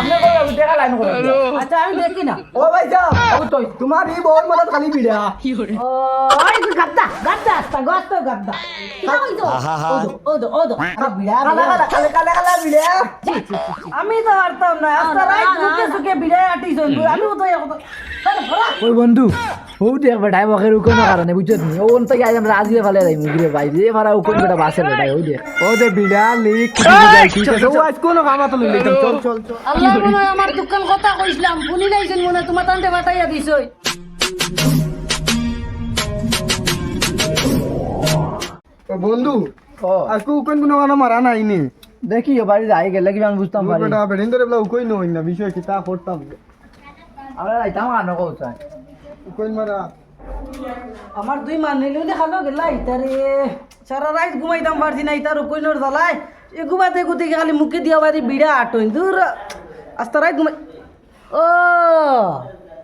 আপনি কই যাবেন টাকা লাইন করে আচ্ছা আমি দেখি না। ও ভাই সাহেব ও তুই তোমার এই বউর মদত খালি বিড়া। ও ওই গাদ্দা গাদ্দা আস্তা গাদ্দা গাদ্দা। কিটা কইছো ওদো ওদো ওদো বিড়া কালা কালা কালা কালা কালা বিড়া। আমি তো হারতাম না। আস্তা রাই সুকে সুকে বিড়া আটিছ আমি তো এখন বন্ধু ও দেখ বেটাই বকের কোনো কারণে বুঝছত নি? ও অন্ত আজ আমরা আজিয়ে ফেলে যাই মুগিরে ভাই। যে ফারা ও বেটা বাসের বেটাই ওই দেখ ও দে। বিড়া লিক খুঁটি বুঝাই ঠিক আছে ও আজ কোনো কামাতো লইলে চল চল চল। আল্লাহ মনে আমার দোকান কথা কইছিলাম শুনি নাইছেন মনে তোমার তান্তে বাটাইয়া দিছই বন্ধু আজকে উকন কোনো কানা মারা নাই নি? দেখি বাড়ি যাই গেলে কি আমি বুঝতাম পারি বেটা বেদিন ধরে বলা উকই নই না বিষয় কি তা করতাম আমরা যাইতাম আনো উকইন মারা। আমার দুই মান নিলে দেখাল গেলা ইতারে সারা রাত ঘুমাইতাম পারছি না, ইতার কইনর জ্বালায় এ ঘুমাতে গুতে খালি মুখে দিয়া বাড়ি বিড়া আটইন দূর, আস্তা রাত ঘুমাই ও,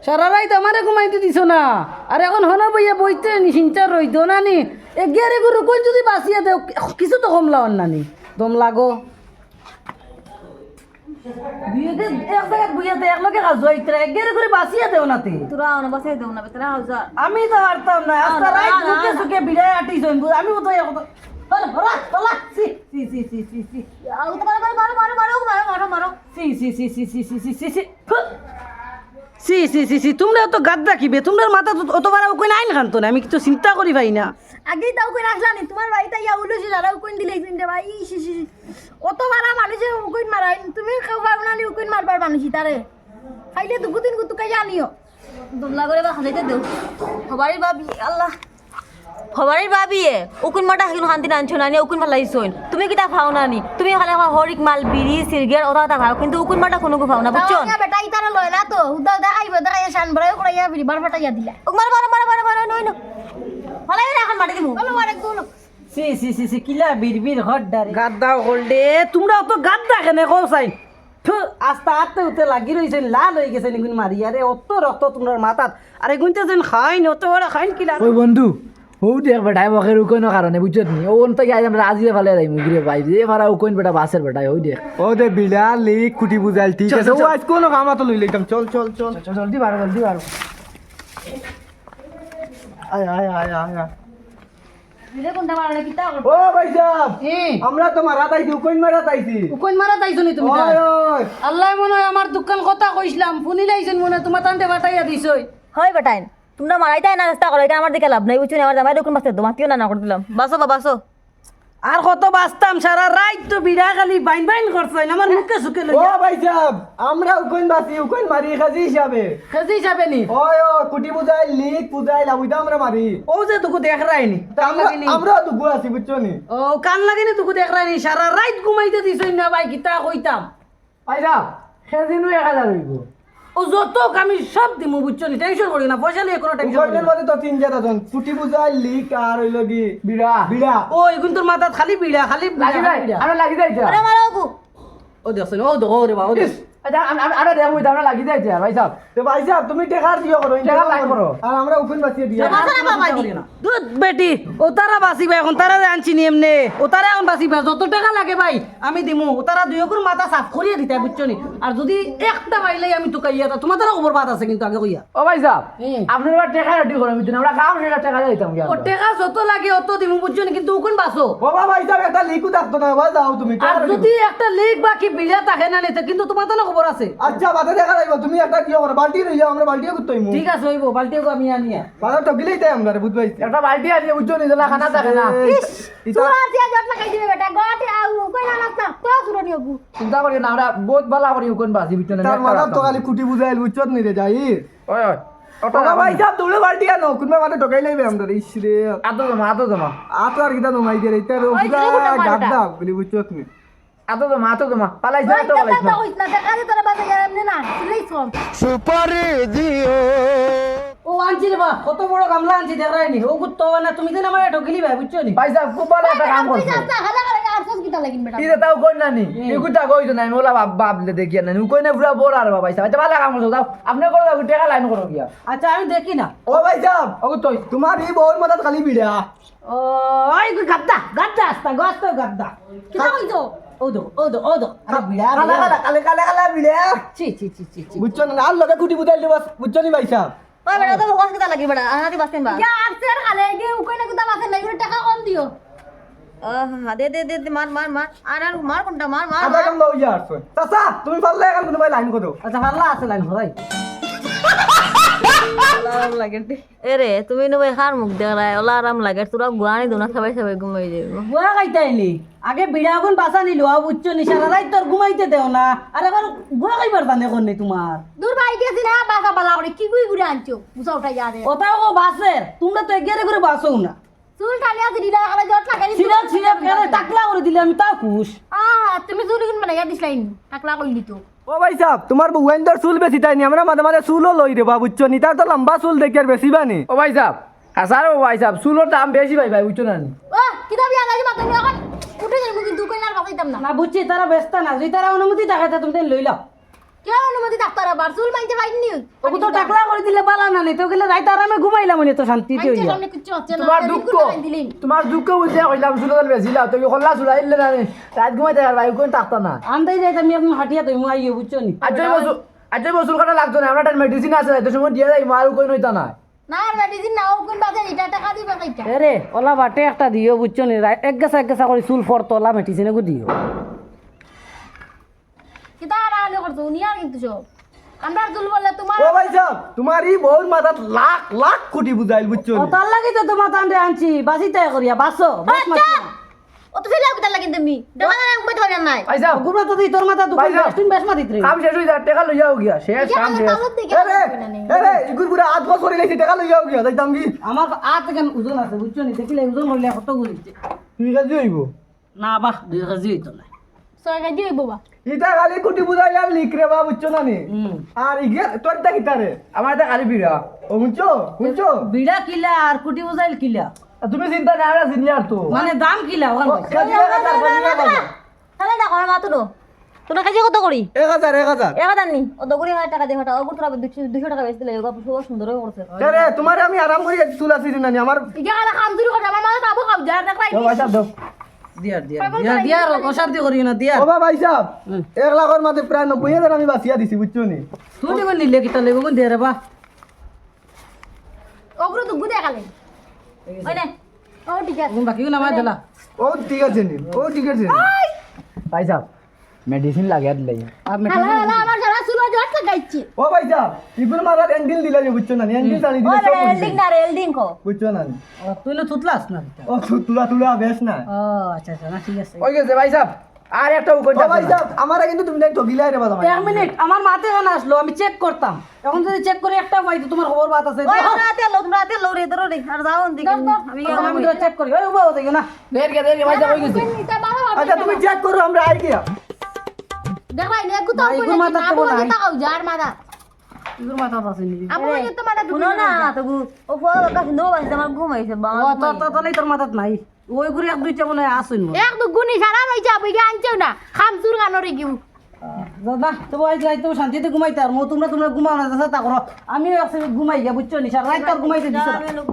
সারা রাত আমারে ঘুমাইতে দিছ না। আর এখন হন বইয়া বইতে নি চিন্তা রইতো না নি এ গেরে কোন যদি বাঁচিয়ে দেও, কিছু তো কম লাওয়ার নানি। দম লাগো। দুইতে এক জায়গায় বইয়াতে এক গেরে করে বাঁচিয়ে দেও নাতে তোরা অন বাসাই দেও না বেতরা আমি তো পারতাম না আস্তা সুকে বিড়ায় আটিছ আমি তো এখন আরে হরা চলা সি সি সি সি সি সি আউ তো মারো মারো মারো মারো মারো মারো মারো সি সি সি সি সি সি সি সি সি সি সি সি সি তোমরা তো গাদ রাখিবে তোমরা মাথা তো অত বাড়া কই আইন খানতো না আমি কিছু চিন্তা করি ভাই না আগেই তাও করে আসলানি তোমার বাড়িতে ইয়া উলুসি যারা উকুন দিলে একদিন ভাই অত মারা মানুষে উকুন মারাই তুমি খাবার নানি উকুন মারবার মানুষই তারে। খাইলে দুকু তিন গুতুকাই আনিও। দমলা করে বা খাইতে দেও। সবারই ভাবি আল্লাহ। সবারই ভাবিয়ে উকুন মাটা হাকিন শান্তি আনছো নানি উকুন ভালাই সইন তুমি কিতা ভাও নানি তুমি খালি আমার হরিক মাল বিড়ি সিরগের ওটা ওটা ভাও কিন্তু উকুন মাটা কোনো ভাও না বুঝছ? বেটা ইতারে লয় না তো। উদা উদা আইব দেখা সান বড় করাইয়া বিড়ি বার ফাটাইয়া দিলা। মার মার মার মার মার নই না ফলাই এখন মাটি দিমু বলো মারে গুলো সি সি সি সি কিলা বীর বীর হট ডারে গাদ্দা হলডে তোমরা অত গাদ্দা কেনে কও চাই থু আস্তা আত্তে উতে লাগি রইছে লাল হয়ে গেছে নিগুন মারি আরে অত রক্ত তোমরা মাথাত আরে গুনতে যেন খাইন অত বড় খাইন কিলা ওই বন্ধু ও দেখ বেটাই বকের কোনো কারণে বুঝছত নি ও অন্ত আজ আমরা আজিয়ে ফেলে যাই মুগিরে ভাই যে ফারা ও বেটা বাসের বেটাই ওই দেখ ও দে বিড়া লিক খুঁটি বুঝাই ঠিক আছে ও চল, আজ কোনো কামাতো লইলে চল চল চল চল জলদি বাড়ো জলদি বাড়ো আয় আয় আয় আয় আয়। দিলে কোনটা মারলে কিটা ও ভাই সাহেব আমরা তো মারা তাইছি উকইন মারা তাইছি। কোন মারা তাইছো নি তুমি ওই ওই। আল্লাহ মনে হয় আমার দোকান কথা কইছিলাম শুনি লাইছেন মনে তোমার তান্তে বাটাইয়া দিছই হয় বেটাইন তোমরা মারাইতে না চেষ্টা করো এটা আমার দিকে লাভ নাই বুঝছ আমার জামাই দেখুন বাঁচতে তো মাতিও না না করে দিলাম বাসো বা বাসো আর কত বাঁচতাম সারা রাত তো বিড়া খালি বাইন বাইন করছই আমার মুখে সুখে ও লইয়া ভাই সাহেব আমরা উকইন বাসি উকইন মারি খাজি হিসাবে। খেজি যাবে নি? ওই ও কুটি বুঝাই লিক বুঝাই লাউইদা আমরা মারি। ও যে তোকে দেখ রাইনি আমরা দুগু আছি বুঝছ নি? ও কান লাগিনি তোকে দেখ রাইনি সারা রাত ঘুমাইতে দিছই না ভাই কিতা কইতাম। ভাই সাহ সেদিনও এক হইব ও যত আমি সব দিমু বুঝছ নি? টেনশন করি না পয়সা নিয়ে কোনো টেনশন করি না। মধ্যে তো তিন জাতা জন। কুটি বুঝাই লিক আর হইল কি? বিড়া। বিড়া। ও এগুন তোর মাথাত খালি বিড়া খালি লাগি যায় আরে। লাগি যায় আরে মারো ও দেখছ ও দেখো রে বা লাগি ভাই সাহ তো ভাই সাহেব তুমি টেকার দিও করো টেকা লাগ করো। আর আমরা উকইন বাসিয়ে দিয়া। দুধ বেটি ও তারা বাঁচিবে এখন তারা আনছি নি। এমনে ও তারা এখন বাঁচিবে যত টাকা লাগে ভাই আমি দিমু। ও তারা দুই অকুর মাথা সাফ করিয়ে দিতে বুঝছ নি? আর যদি একটা পাইলে আমি তো কাইয়া তা তোমার তারা খবর বাদ আছে কিন্তু আগে কইয়া ও ভাই সাহ হুম। আপনার এবার টাকা রেডি করে আমরা কাম সেটা টাকা দিতাম ও টাকা যত লাগে অত দিমু বুঝছ নি? কিন্তু ওকুন বাঁচো বাবা ভাই সাহেব একটা লিকু থাকতো না যাও তুমি। আর যদি একটা লিক বাকি বিড়া থাকে না নিতে কিন্তু তোমার তো খবর আছে। আচ্ছা বাদে দেখা যাইব তুমি একটা দিও করো বালতি লই যাও আমরা বালতিও করতে হইমু। ঠিক আছে হইব বালতিও আমি আনিয়া। বাদে টকিলেই তাই আমরা বুঝবাই। একটা বালতি আছে বুঝছ নিজের খানা থাকে না। তোরা দিয়া জট লাগাই দিবে বেটা গতে আউ কই না না তো সুরনি গু চিন্তা করি না আমরা বহুত ভালো করি কোন বাসি বুঝছ তার মানে তো খালি কুটি বুঝাইল বুঝছত নি রে যাই। ওই ওই বাবা ভাই সাহেব দৌড়ে বালতি আনো কোনবা মানে টকাই লাইবে আমরা ইস রে। আতো জমা আতো জমা। আতো আর কিটা নমাই দিয়ে এটা রো কোনটা গাদ্দা বলি বুঝছত নি আতো জমা আতো জমা পালাই যা ওই তো কথা পালাই তো কইছ না দেখা দে তোরা বাজে এমনি না সিলাই সব ও আনছি রে বা কত বড় গামলা আনছি দেখ রাইনি ও কুত্তো না তুমি তো আমার ঠকিলি ভাই বুঝছ নি সাহেব খুব ভালো একটা কাম করছে হালা করে আর সব কিতা লাগিন বেটা ইদে তাও কই না নি ইকুটা কইছো না আমি ওলা বাপ বাপলে দেখি না কই না পুরা বড় আর সাহেব আচ্ছা ভালো কাম করছ দাও আপনি করে দাও টাকা লাইন করো গিয়া আচ্ছা আমি দেখি না ও ভাই সাহেব ও তুই তোমার এই বউর মদত খালি বিড়া ও ওই গাদ্দা গাদ্দা আস্তা গাস্তা গাদ্দা কিতা কইছো ও দেখো ও দেখো ও দেখো আরে বিড়া কালা কালা কালে কালে কালে বিলে ছি ছি ছি ছি ছি বুঝছ না আর লগে কুটি বুঝাই দিবা বুঝছ নি ভাই সাহেব ওই বেটা তো কষ্ট কিতা লাগি বেটা আনাতি বাসেন বা আসছে আর খালে গে উকই না কুতা বাসে না এগুলো টাকা কম দিও আহা, দে দে দে দে, মার মার মার আর আর মার কোনটা মার মার আধা মার। দাও ইয়ার চাচা তুমি পারলে এখন কোনো ভাই লাইন করো আচ্ছা ভালো আছে লাইন হরাই এরে তুমি নবাই খার মুখ দেখায় ওলা আরাম লাগে তোরা গুয়ানি দোনা খাবাই খাবাই ঘুমাই যাবে বুয়া খাইতাইলি আগে বিড়া গুণ বাসা নিলো আ উচ্চ নিশানা রাই তোর ঘুমাইতে দেও না। আর এবার গুয়া খাইবার জানে কোন তোমার দূর ভাই গেছি না বাসা বালা করে কি গুই গুড়ে আনছো? বুঝা উঠাই যা রে ওটাও ও বাসের তোমরা তো এগিয়ে করে বাসও না। চুল আছে দিলা খালে জট লাগাই সিরাপ সিরাপ কেন টাকলা করে দিলে আমি তা খুশ আহ তুমি চুল গুন মানে দিছলাই টাকলা কইলি তো ও ভাই সাহেব তোমার চুল বেশি তাই নি আমরা মাঝে মাঝে চুলও লই দেবা বুঝছ নি? তার তো লম্বা চুল দেখি আর বেশি বানি ও ভাই সাহেব আসার ও ভাই সাহেব চুলোর দাম বেশি ভাই ভাই বুঝছ না? ও কিতা বিয়া গাজি মাথা নিয়ে এখন উঠে না। না বুঝছি তারা ব্যস্ত না যদি তারা অনুমতি দেখাতে তুমি তাই লই লাও কে অনুমতি ডাক্তার আবার? চুল মাইতে পাইনি ওকে তো টাকলা করে দিলে বালা না নি। তো গেলে রাইতে আরামে ঘুমাইলাম তো হইয়া তোমার দুঃখ তোমার দুঃখ কইলাম কল্লা চুলা না নি। রাত ঘুমাইতে আর ভাই কোন থাকতা না। আন্দাই যাইতে আমি এখন হাটিয়া তো আইয়ে বুঝছ নি? কাটা লাগতো না আমরা একটা মেডিসিন আছে তো সময় দিয়ে যাই মার কই নইতা না। না মেডিসিন নাও কোন বাজে এটা টাকা দিবে কইটা? এরে ওলা বাটে একটা দিও বুঝছ নি এক গেছা এক গেছা করে চুল ফরতো ওলা মেডিসিনে গো দিও। কিতা আর আলো করছ উনি আর কিন্তু সব আমরা চুল বললে তোমার ও ভাই সাহেব তোমার ই বহুত মাথাত লাখ লাখ কোটি বুঝাইল বুঝছ ও তার লাগি তো তোমার তান্ডে আনছি বাসি তাই করিয়া বাসো বাস মারছি না। ও তো ফেলা কিতা লাগি তুমি? দেখা না ঘুমাইতে পারি নাই। ভাই সাহেব। গুরবা তো তোর মাথা দুকান ভাই সাহেব। তুমি বেশ মারিত রে কাম শেষ হয়ে যায় টাকা লইয়াও গিয়া শেষ কাম শেষ। এরে ইগুর পুরা আট বছর লাইছি টাকা লইয়াও গিয়া যাইতাম কি? আমার আট থেকে ওজন আছে বুঝছ নি? দেখিলে ওজন হইলে কত ঘুরিছে তুই কাজ হইব। না বাহ দুই কেজি হইতো না। ছয় কেজি হইব বা। ইটা খালি কোটি বুঝাইলে আর লিখ রে বা বুঝছ না নি? আর ইগে তোর কিতারে আমার এটা খালি বিড়া ও বুঝছ বুঝছ বিড়া কিলা আর কুটি বুঝাইল কিলা? আর তুমি চিন্তা নাই আমরা সিনিয়র তো। মানে দাম কিলা ওখান তাহলে মাতো তোরা কাজে কত করি এক হাজার এক হাজার এক হাজার নি? ও হাজার টাকা দিয়ে ফাটা ওগুলো তোরা দুশো দুশো টাকা বেশি দিলে ওগুলো সুন্দর হয়ে করছে আরে তোমার আমি আরাম করে চুল আসি না নি? আমার ইগা কাম শুরু করে আমার মাথা তাবো কাম যার দাও দিয়ার দিয়ার। দিয়ার দিয়ার অশান্তি না দিয়ার। ভাই সাহেব এক লাখের মাঝে প্রায় নব্বই হাজার আমি বাঁচিয়া দিছি বুঝছ নি? তুই দেখুন নিলে কিতা লেগে কোন দিয়ে বা ওগুলো তো গুদে ওই নে ও ঠিক আছে। কোন বাকি নামাই দিলা ও ঠিক আছে নি ও ঠিক আছে ভাই সাহেব মেডিসিন লাগে দিলাই আর মেটে হালা হালা আমার যারা চুল জট লাগাইছে ও ভাই সাহেব ইগুর মারার এন্ডিল দিলা নি বুঝছ না এন্ডিল চালি দিলে সব বুঝছ। না রে এলডিং কো। বুঝছ না নি? তুই না থুতলাস না ও তুলা তুলা বেশ না। ও আচ্ছা আচ্ছা না ঠিক আছে। ওই গেছে ভাই সাহেব আর একটা উকন ও ভাই সাহেব আমারে কিন্তু তুমি তাই ঠকিলাই রে বাবা এক মিনিট আমার মাতে এখন আসলো আমি চেক করতাম। এখন যদি চেক করে একটা পাইতো তোমার খবর বাত আছে। ওই তোমরা হাতে লো তোমরা হাতে লো রে তোর রে আর যাও দিকে আমি আমি চেক করি। ওই উবা হতে না। দের গে দের গে ভাই সাহেব ওই গেছে। আচ্ছা তুমি চেক করো আমরা আই গিয়া। দেখাই নে গুতা কই না মাথা তো আবু। গুতা কাউ যার মাথা। ইগুর মাথা আছে নি। আবু গুতা মাথা শুনো না তো ও ফোন কাছে নো বাজে আমার ঘুম আইছে বাবা। তো তো তাহলে তোর মাথাত নাই। ওই গুরি এক দুইটা মনে আসুন এক দু গুনি সারা হইছে আবু গা আনছেও না। খাম সুর গানরে গিউ। না তো আজ রাইতে শান্তিতে ঘুমাইতে আর মো তোমরা তোমরা ঘুমাও না তা করো। আমিও একসাথে ঘুমাই গিয়া বুঝছ নি? সারা রাত আর ঘুমাইতে দিছো না। আমি লোক